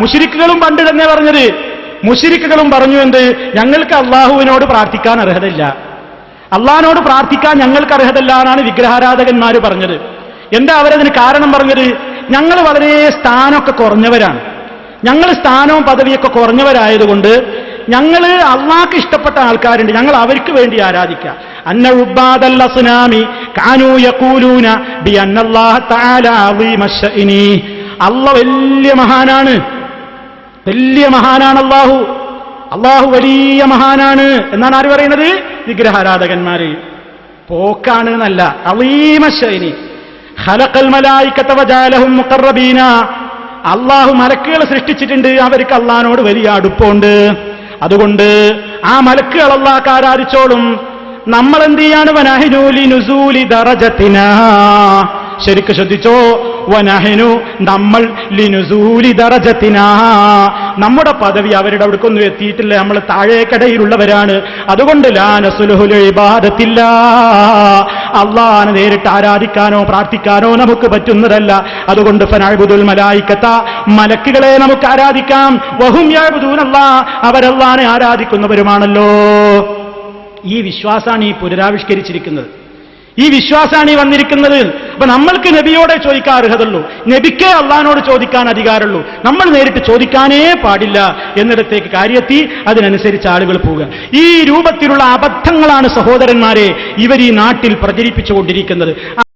മുഷിരിക്കുകളും പണ്ട് തന്നെ പറഞ്ഞത്. മുഷിരിക്കുകളും പറഞ്ഞു എന്ത്? ഞങ്ങൾക്ക് അള്ളാഹുവിനോട് പ്രാർത്ഥിക്കാൻ അർഹതയില്ല. അള്ളാഹിനോട് പ്രാർത്ഥിക്കാൻ ഞങ്ങൾക്ക് അർഹതല്ല എന്നാണ് വിഗ്രഹാരാധകന്മാർ പറഞ്ഞത്. എന്താ അവരതിന് കാരണം പറഞ്ഞത്? ഞങ്ങൾ വളരെ സ്ഥാനമൊക്കെ കുറഞ്ഞവരാണ്. ഞങ്ങൾ സ്ഥാനവും പദവിയൊക്കെ കുറഞ്ഞവരായതുകൊണ്ട് ഞങ്ങൾ അള്ളാഹ്ക്ക് ഇഷ്ടപ്പെട്ട ആൾക്കാരുണ്ട്. ഞങ്ങൾ അവർക്ക് വേണ്ടി ആരാധിക്കുക. അന്ന ഉബ്ബാദൽ അസ്നാമി കാനൂ യഖൂലൂന ബി അന്നല്ലാഹ അല്ലാഹ് വലിയ മഹാനാണ്. വലിയ മഹാനാണ് അള്ളാഹു അള്ളാഹു വലിയ മഹാനാണ് എന്നാണ് ആര് പറയുന്നത്? വിഗ്രഹാരാധകന്മാര്. പോക്കാണ് എന്നല്ല അളീമശൈനി ഖലഖൽ മലായിക്കത്ത വജാലഹും മുഖറബീന അള്ളാഹു മലക്കുകൾ സൃഷ്ടിച്ചിട്ടുണ്ട് അവർക്ക് അള്ളഹാനോട് വലിയ അടുപ്പമുണ്ട് അതുകൊണ്ട് ആ മലക്കുകൾ അള്ളാഹ് ആരാധിച്ചോളും. നമ്മൾ എന്ത് ചെയ്യാണ് ശരിക്ക് ശ്രദ്ധിച്ചോ? വനഹനു നമ്മൾ ലിനുസൂലി ദറജത്തിന. നമ്മുടെ പദവി അവരുടെ അവിടേക്കൊന്നും എത്തിയിട്ടില്ല. നമ്മൾ താഴേക്കടയിലുള്ളവരാണ്. അതുകൊണ്ട് ലാനസുലഹുലിബാദത്തില്ല അള്ളാന് നേരിട്ട് ആരാധിക്കാനോ പ്രാർത്ഥിക്കാനോ നമുക്ക് പറ്റുന്നതല്ല. അതുകൊണ്ട് ഫനാഴ്ബുദുൽ മലായിക്കത്ത മലക്കുകളെ നമുക്ക് ആരാധിക്കാം. വഹും യാബുദൂനല്ല അവരല്ലാനെ ആരാധിക്കുന്നവരുമാണല്ലോ. ഈ വിശ്വാസാണ് ഈ പുനരാവിഷ്കരിച്ചിരിക്കുന്നത്. ഈ വിശ്വാസമാണ് ഈ വന്നിരിക്കുന്നത്. അപ്പൊ നമ്മൾക്ക് നബിയോടെ ചോദിക്കാൻ അർഹതയുള്ളൂ. നബിക്കേ അള്ളഹാനോട് ചോദിക്കാൻ അധികാരമുള്ളൂ. നമ്മൾ നേരിട്ട് ചോദിക്കാനേ പാടില്ല എന്നിടത്തേക്ക് കാര്യത്തി അതിനനുസരിച്ച് ആളുകൾ പോവുക. ഈ രൂപത്തിലുള്ള അബദ്ധങ്ങളാണ് സഹോദരന്മാരെ ഇവർ ഈ നാട്ടിൽ പ്രചരിപ്പിച്ചുകൊണ്ടിരിക്കുന്നത്.